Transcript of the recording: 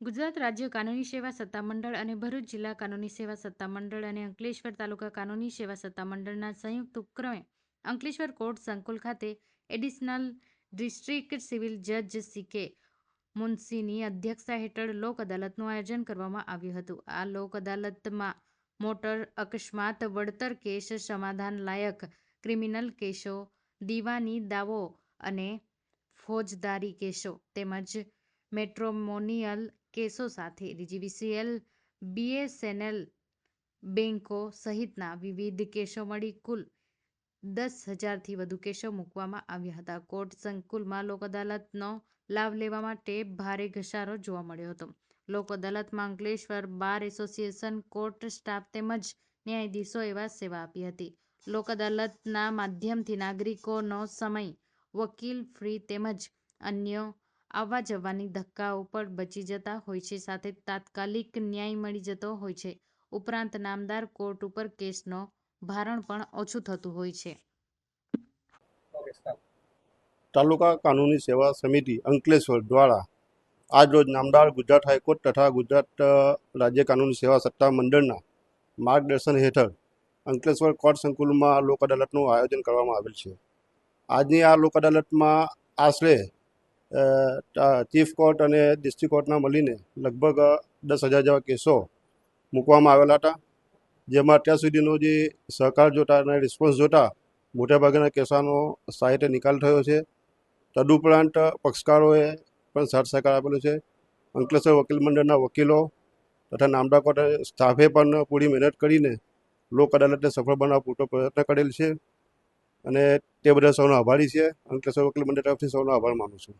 ગુજરાત રાજ્ય કાનૂની સેવા સત્તામંડળ અને ભરૂચ જિલ્લા કાનૂની સેવા સત્તામંડળ અને અંકલેશ્વર તાલુકા કાનૂની સેવા સત્તામંડળના સંયુક્ત ઉપક્રમે અંકલેશ્વર કોર્ટ સંકુલ ખાતે એડિશનલ ડિસ્ટ્રિક્ટ સિવિલ જજ સીકે મુનશીની અધ્યક્ષતા હેઠળ લોક અદાલતનું આયોજન કરવામાં આવ્યું હતું. આ લોક અદાલતમાં મોટર અકસ્માત, વળતર કેસ, સમાધાન લાયક ક્રિમિનલ કેસો, દીવાની દાવો અને ફોજદારી કેસો તેમજ મેટ્રોમોનિયલ કેસો સાથે જીવીસીએલ બીએસએનએલ બેન્કો સહિતના વિવિધ કેસો મળી કુલ દસ હજારથી વધુ કેસો મૂકવામાં આવ્યા હતા. કોર્ટ સંકુલમાં લોક અદાલતનો લાભ લેવા માટે ભારે ઘસારો જોવા મળ્યો હતો. લોક અદાલતમાં Ankleshwar bar association court staff તેમજ ન્યાયાધીશો એવા સેવા આપી હતી. લોક અદાલતના માધ્યમથી નાગરિકોનો સમય, વકીલ ફ્રી તેમજ અન્ય આવવા જવાની ધક્કાઓ પણ બચી જતા હોય છે. સાથે તાત્કાલિક ન્યાય મળી જતો હોય છે. ઉપરાંત નામદાર કોર્ટ ઉપર કેસનો ભારણ પણ ઓછું થતું હોય છે. તાલુકા કાનૂની સેવા સમિતિ અંકલેશ્વર દ્વારા આજ રોજ નામદાર ગુજરાત હાઈકોર્ટ તથા ગુજરાત રાજ્ય કાનૂની સેવા સત્તા મંડળના માર્ગદર્શન હેઠળ અંકલેશ્વર કોર્ટ સંકુલમાં લોક અદાલતનું આયોજન કરવામાં આવેલ છે. આજની આ લોક અદાલતમાં આશરે ચીફ કોર્ટ અને ડિસ્ટ્રિક્ટ કોર્ટના મળીને લગભગ દસ હજાર જેવા કેસો મૂકવામાં આવેલા હતા. જેમાં અત્યાર સુધીનો જે સહકાર જોતા અને રિસ્પોન્સ જોતા મોટાભાગના કેસોનો સાહિત્ય નિકાલ થયો છે. તદુપરાંત પક્ષકારોએ પણ સાથ સહકાર આપેલો છે. અંકલેશ્વર વકીલ મંડળના વકીલો તથા નામદા કોર્ટ સ્ટાફે પણ પૂરી મહેનત કરીને લોક અદાલતને સફળ બનાવવા પૂરતો પ્રયત્ન કરેલ છે. અને તે બધા સૌનો આભારી છે. અંકલેશ્વર વકીલ મંડળ તરફથી સૌનો આભાર માનું છું.